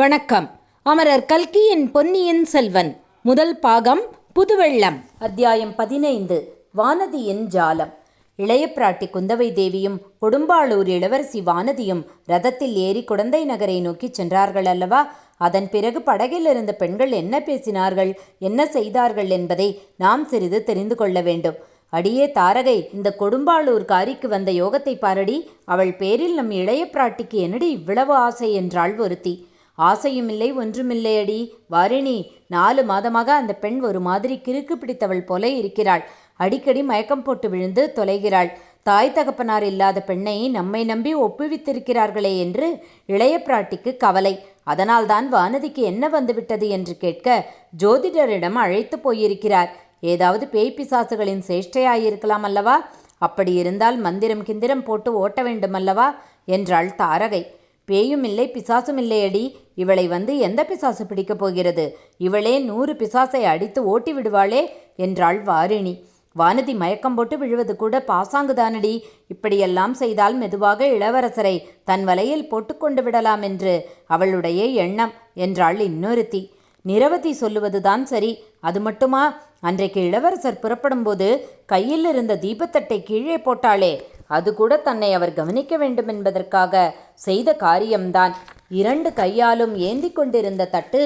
வணக்கம். அமரர் கல்கியின் பொன்னியின் செல்வன். முதல் பாகம் புதுவெள்ளம் அத்தியாயம் பதினைந்து வானதியின் ஜாலம். இளைய பிராட்டி குந்தவை தேவியும் கொடும்பாளூர் இளவரசி வானதியும் ரதத்தில் ஏறி குடந்தை நகரை நோக்கிச் சென்றார்கள் அல்லவா? அதன் பிறகு படகில் இருந்த பெண்கள் என்ன பேசினார்கள் என்ன செய்தார்கள் என்பதை நாம் சிறிது தெரிந்து கொள்ள வேண்டும். அடியே தாரகை இந்த கொடும்பாளூர் காரிக்கு வந்த யோகத்தை பாரடி. அவள் பேரில் நம் இளைய பிராட்டிக்கு என்னடி இவ்வளவு ஆசை என்றாள் ஒருத்தி. ஆசையுமில்லை ஒன்றுமில்லையடி. வாரிணி நாலு மாதமாக அந்த பெண் ஒரு மாதிரி கிறுக்கு பிடித்தவள் போல இருக்கிறாள். அடிக்கடி மயக்கம் போட்டு விழுந்து தொலைகிறாள். தாய் தகப்பனார் இல்லாத பெண்ணை நம்மை நம்பி ஒப்புவித்திருக்கிறார்களே என்று இளைய பிராட்டிக்கு கவலை. அதனால்தான் வானதிக்கு என்ன வந்துவிட்டது என்று கேட்க ஜோதிடரிடம் அழைத்து போயிருக்கிறார். ஏதாவது பேய் பிசாசுகளின் சேஷ்டையாயிருக்கலாம் அல்லவா? அப்படி இருந்தால் மந்திரம் கிந்திரம் போட்டு ஓட்ட வேண்டுமல்லவா? என்றாள் தாரகை. பேயும் இல்லை பிசாசும் இல்லையடி. இவளை வந்து எந்த பிசாசு பிடிக்கப் போகிறது? இவளே நூறு பிசாசை அடித்து ஓட்டி விடுவாளே என்றாள் வாரிணி. வானதி மயக்கம் போட்டு விழுவது கூட பாசாங்குதானடி இப்படியெல்லாம் செய்தால் மெதுவாக இளவரசரை தன் வலையில் போட்டுக்கொண்டு விடலாம் என்று அவளுடைய எண்ணம் என்றாள் இன்னொருத்தி. நிரவதி சொல்லுவதுதான் சரி. அது மட்டுமா? அன்றைக்கு இளவரசர் புறப்படும்போது கையில் இருந்த தீபத்தட்டை கீழே போட்டாளே. அது கூட தன்னை அவர் கவனிக்க வேண்டும் என்பதற்காக செய்த காரியம்தான். இரண்டு கையாலும் ஏந்தி கொண்டிருந்த தட்டு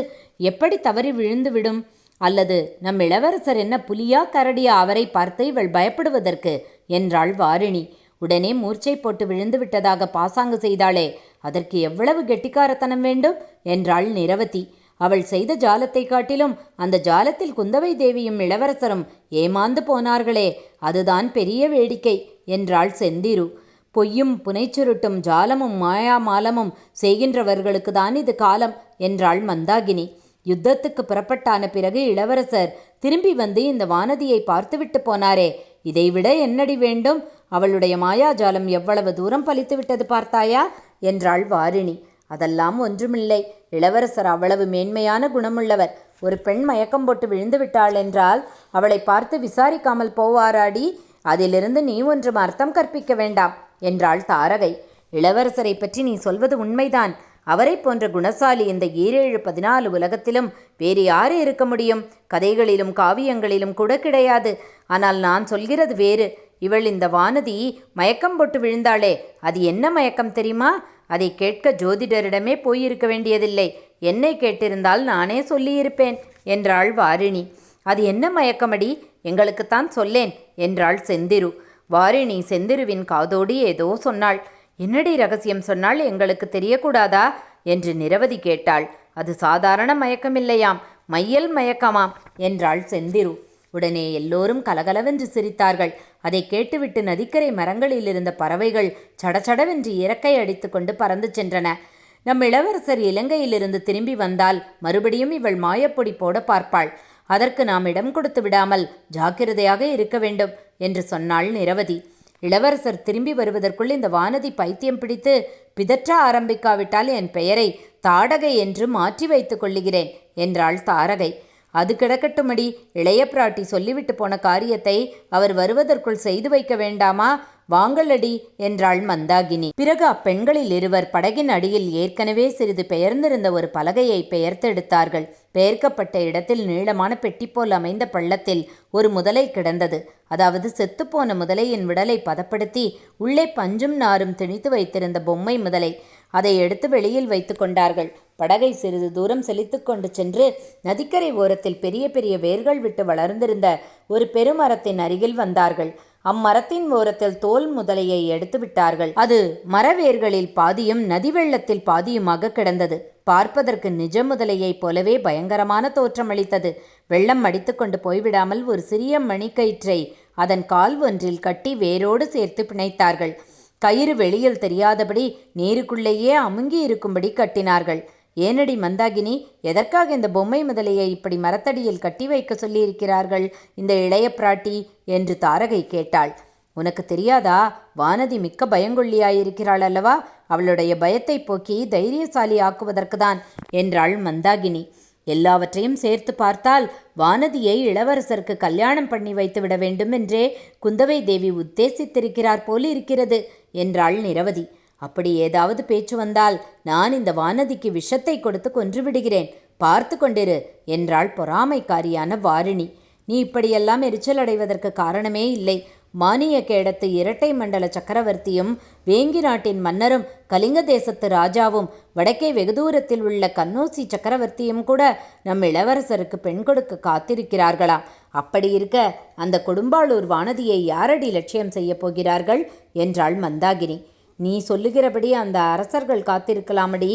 எப்படி தவறி விழுந்துவிடும்? அல்லது நம் இளவரசர் என்ன புலியா கரடியா அவரை பார்த்து இவள் பயப்படுவதற்கு? என்றாள் வாரிணி. உடனே மூர்ச்சை போட்டு விழுந்து விட்டதாக பாசாங்கு செய்தாளே அதற்கு எவ்வளவு கெட்டிக்காரத்தனம் வேண்டும்? என்றாள் நிரவதி. அவள் செய்த ஜாலத்தை காட்டிலும் அந்த ஜாலத்தில் குந்தவை தேவியும் இளவரசரும் ஏமாந்து போனார்களே அதுதான் பெரிய வேடிக்கை என்றாள் செந்திரு. பொய்யும் புனைச்சுருட்டும் ஜாலமும் மாயா மாலமும் செய்கின்றவர்களுக்கு தான் இது காலம் என்றாள் மந்தாகினி. யுத்தத்துக்கு புறப்பட்டான பிறகு இளவரசர் திரும்பி வந்து இந்த வானதியை பார்த்துவிட்டு போனாரே. இதைவிட என்னடி வேண்டும்? அவளுடைய மாயாஜாலம் எவ்வளவு தூரம் பலித்து விட்டது பார்த்தாயா? என்றாள் வாரிணி. அதெல்லாம் ஒன்றுமில்லை. இளவரசர் அவ்வளவு மேன்மையான குணமுள்ளவர். ஒரு பெண் மயக்கம் போட்டு விழுந்து விட்டாள் என்றால் அவளை பார்த்து விசாரிக்காமல் போவாராடி? அதிலிருந்து நீ ஒன்றும் அர்த்தம் கற்பிக்க வேண்டாம். என்றாள் தாரகை. இளவரசரை பற்றி நீ சொல்வது உண்மைதான். அவரை போன்ற குணசாலி இந்த ஈரேழு பதினாலு உலகத்திலும் வேறு யாரு இருக்க முடியும்? கதைகளிலும் காவியங்களிலும் கூட கிடையாது. ஆனால் நான் சொல்கிறது வேறு. இவள் இந்த வானதி மயக்கம் போட்டு விழுந்தாளே. அது என்ன மயக்கம் தெரியுமா? அதை கேட்க ஜோதிடரிடமே போயிருக்க வேண்டியதில்லை. என்னை கேட்டிருந்தால் நானே சொல்லியிருப்பேன் என்றாள் வாரிணி. அது என்ன மயக்கமடி? எங்களுக்குத்தான் சொல்லேன் என்றாள் செந்திரு. வாரிணி செந்திருவின் காதோடு ஏதோ சொன்னாள். என்னடி ரகசியம் சொன்னால் எங்களுக்கு தெரியக்கூடாதா? என்று நிரவதி கேட்டாள். அது சாதாரண மயக்கமில்லையாம். மையல் மயக்கமாம் என்றாள் செந்திரு. உடனே எல்லோரும் கலகலவென்று சிரித்தார்கள். அதை கேட்டுவிட்டு நதிக்கரை மரங்களில் இருந்த பறவைகள் சடச்சடவென்று இறக்கை அடித்துக்கொண்டு பறந்து சென்றன. நம் இளவரசர் இலங்கையிலிருந்து திரும்பி வந்தால் மறுபடியும் இவள் மாயப்பொடி போட பார்ப்பாள். அதற்கு நாம் இடம் கொடுத்து விடாமல் ஜாக்கிரதையாக இருக்க வேண்டும் என்று சொன்னாள் நிரவதி. இளவரசர் திரும்பி வருவதற்குள் இந்த வானதி பைத்தியம் பிடித்து பிதற்ற ஆரம்பிக்காவிட்டால் என் பெயரை தாடகை என்று மாற்றி வைத்துக் கொள்ளுகிறேன் என்றாள் தாரகை. அது கிடக்கட்டுமடி இளைய பிராட்டி சொல்லிவிட்டு போன காரியத்தை அவர் வருவதற்குள் செய்து வைக்க வேண்டாமா? வாங்களடி என்றாள் மந்தாகினி. பிறகு அப்பெண்களில் இருவர் படகின் அடியில் ஏற்கனவே சிறிது பெயர்ந்திருந்த ஒரு பலகையை பெயர்த்தெடுத்தார்கள். பெயர்க்கப்பட்ட இடத்தில் நீளமான பெட்டி போல் அமைந்த பள்ளத்தில் ஒரு முதலை கிடந்தது. அதாவது செத்துப்போன முதலையின் விடலை பதப்படுத்தி உள்ளே பஞ்சும் நாரும் திணித்து வைத்திருந்த பொம்மை முதலை. அதை எடுத்து வெளியில் வைத்து கொண்டார்கள். படகை சிறிது தூரம் செலுத்து கொண்டு சென்று நதிக்கரை ஓரத்தில் பெரிய பெரிய வேர்கள் விட்டு வளர்ந்திருந்த ஒரு பெருமரத்தின் அருகில் வந்தார்கள். அம்மரத்தின் ஓரத்தில் தோல் முதலையை எடுத்து விட்டார்கள். அது மரவேர்களில் பாதியும் நதி வெள்ளத்தில் பாதியுமாக கிடந்தது. பார்ப்பதற்கு நிஜ முதலையைப் போலவே பயங்கரமான தோற்றமளித்தது வெள்ளம் அடித்துக்கொண்டு போய்விடாமல் ஒரு சிறிய மணிக்கயிற்றை அதன் கால் ஒன்றில் கட்டி வேரோடு சேர்த்து பிணைத்தார்கள். கயிறு வெளியில் தெரியாதபடி நீருக்குள்ளேயே அமுங்கி இருக்கும்படி கட்டினார்கள். ஏனடி மந்தாகினி எதற்காக இந்த பொம்மை முதலையை இப்படி மரத்தடியில் கட்டி வைக்க சொல்லியிருக்கிறார்கள்? இந்த இளைய பிராட்டி என்று தாரகை கேட்டாள். உனக்கு தெரியாதா? வானதி மிக்க பயங்கொள்ளியாயிருக்கிறாள் அல்லவா? அவளுடைய பயத்தை போக்கி தைரியசாலி ஆக்குவதற்கு தான் என்றாள் மந்தாகினி. எல்லாவற்றையும் சேர்த்து பார்த்தால் வானதியை இளவரசருக்கு கல்யாணம் பண்ணி வைத்து விட வேண்டும் என்றே குந்தவை தேவி உத்தேசித்திருக்கிறார் போல் இருக்கிறது என்றாள் நிரவதி. அப்படி ஏதாவது பேச்சு வந்தால் நான் இந்த வானதிக்கு விஷத்தை கொடுத்து கொன்று விடுகிறேன் பார்த்து கொண்டிரு என்றாள் பொறாமைக்காரியான வாரிணி. நீ இப்படியெல்லாம் எரிச்சல் அடைவதற்கு காரணமே இல்லை. மானிய கேடத்து இரட்டை மண்டல சக்கரவர்த்தியும் வேங்கி நாட்டின் மன்னரும் கலிங்க தேசத்து ராஜாவும் வடக்கே வெகு தூரத்தில் உள்ள கன்னோசி சக்கரவர்த்தியும் கூட நம் இளவரசருக்கு பெண் கொடுக்க காத்திருக்கிறார்களாம் அப்படி இருக்க அந்த கொடும்பாளூர் வானதியை யாரடி லட்சியம் செய்யப் போகிறார்கள்? என்றாள் மந்தாகினி. நீ சொல்லுகிறபடி அந்த அரசர்கள் காத்திருக்கலாமடி.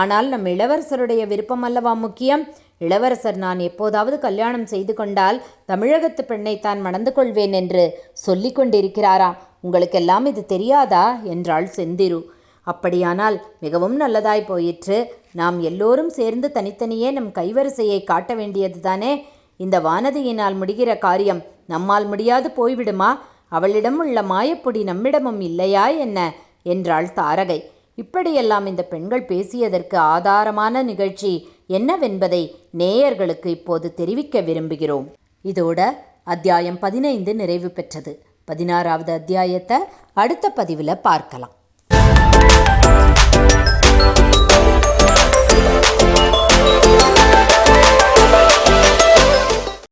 ஆனால் நம் இளவரசருடைய விருப்பம் அல்லவா முக்கியம்? இளவரசர் நான் எப்போதாவது கல்யாணம் செய்து கொண்டால் தமிழகத்து பெண்ணை தான் மணந்து கொள்வேன் என்று சொல்லிக் கொண்டிருக்கிறாராம் உங்களுக்கெல்லாம் இது தெரியாதா? என்றாள் செந்திரு. அப்படியானால் மிகவும் நல்லதாய் போயிற்று. நாம் எல்லோரும் சேர்ந்து தனித்தனியே நம் கைவரிசையை காட்ட வேண்டியதுதானே இந்த வானதியினால் முடிகிற காரியம் நம்மால் முடியாது போய்விடுமா? அவளிடம் உள்ள மாயப்பொடி நம்மிடமும் இல்லையா என்ன? என்றாள் தாரகை. இப்படியெல்லாம் இந்த பெண்கள் பேசியதற்கு ஆதாரமான நிகழ்ச்சி என்னவென்பதை நேயர்களுக்கு இப்போது தெரிவிக்க விரும்புகிறோம். இதோட அத்தியாயம் பதினைந்து நிறைவு பெற்றது. பதினாறாவது அத்தியாயத்தை அடுத்த பதிவில் பார்க்கலாம்.